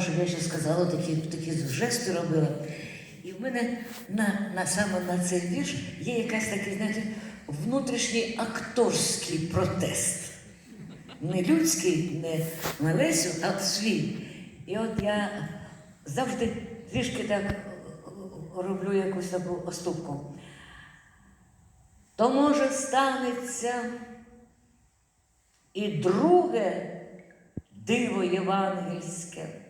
Що я ще сказала, такі, такі жести робила. І в мене на, на саме на цей вірш є якась такий, знаєте, внутрішній акторський протест. Не людський, не на Лесю, а свій. І от я завжди трішки так роблю якусь таку оступку. То може станеться і друге диво євангельське.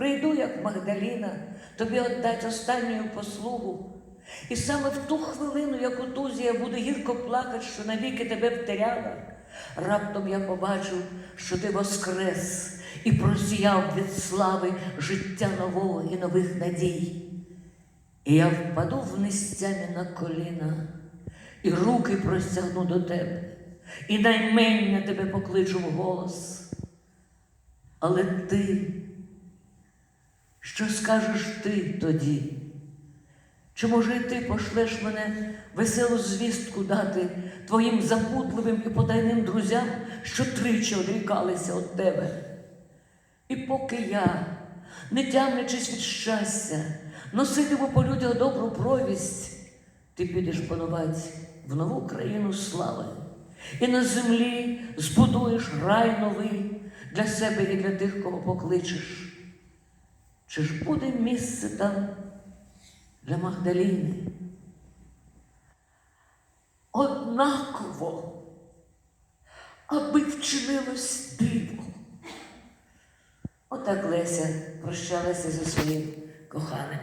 Прийду, як Магдаліна, тобі віддать останню послугу. І саме в ту хвилину, як у тузі, я буду гірко плакати, що навіки тебе втеряла. Раптом я побачу, що ти воскрес і просіяв від слави життя нового і нових надій. І я впаду в нестямі на коліна, і руки простягну до тебе, і наймення тебе покличу в голос. Але ти, що скажеш ти тоді? Чи може і ти пошлеш мене веселу звістку дати твоїм запутливим і потайним друзям, що тричі одрікалися від тебе? І поки я, не тямлячись від щастя, носитиму по людях добру провість, ти підеш панувати в нову країну слави, і на землі збудуєш рай новий для себе і для тих, кого покличеш. Чи ж буде місце там для Магдаліни? Однаково, аби вчинилось диво. Отак Леся прощалася зі своїм коханим.